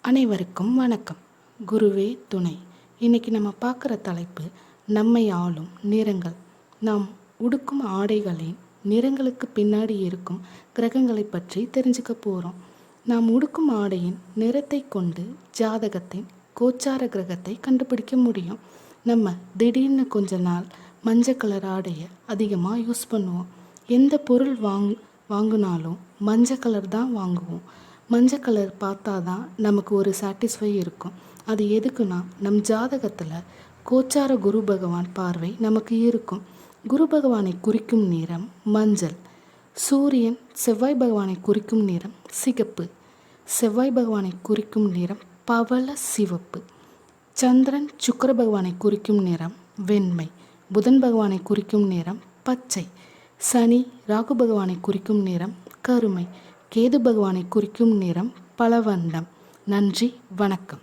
அனைவருக்கும் வணக்கம். குருவே துணை. இன்னைக்கு நம்ம பார்க்குற தலைப்பு நம்மை ஆளும் நிறங்கள். நாம் உடுக்கும் ஆடைகளின் நிறங்களுக்கு பின்னாடி இருக்கும் கிரகங்களை பற்றி தெரிஞ்சுக்க போகிறோம் நாம் உடுக்கும் ஆடையின் நிறத்தை கொண்டு ஜாதகத்தின் கோச்சார கிரகத்தை கண்டுபிடிக்க முடியும். நம்ம திடீர்னு கொஞ்ச நாள் மஞ்சள் கலர் ஆடையை அதிகமாக யூஸ் பண்ணுவோம். எந்த பொருள் வாங் வாங்கினாலும் மஞ்சள் கலர் தான் வாங்குவோம். மஞ்சள் கலர் பார்த்தா தான் நமக்கு ஒரு சாட்டிஸ்ஃபை இருக்கும். அது எதுக்குன்னா நம் ஜாதகத்தில் கோச்சார குரு பகவான் பார்வை நமக்கு இருக்கும். குரு பகவானை குறிக்கும் நிறம் மஞ்சள். சூரியன் செவ்வாய் பகவானை குறிக்கும் நிறம் சிகப்பு. செவ்வாய் பகவானை குறிக்கும் நிறம் பவள சிவப்பு. சந்திரன் சுக்கர பகவானை குறிக்கும் நிறம் வெண்மை. புதன் பகவானை குறிக்கும் நிறம் பச்சை. சனி ராகு பகவானை குறிக்கும் நேரம் கருமை. கேது பகவானை குறிக்கும் நேரம் பலவண்டம் நன்றி வணக்கம்.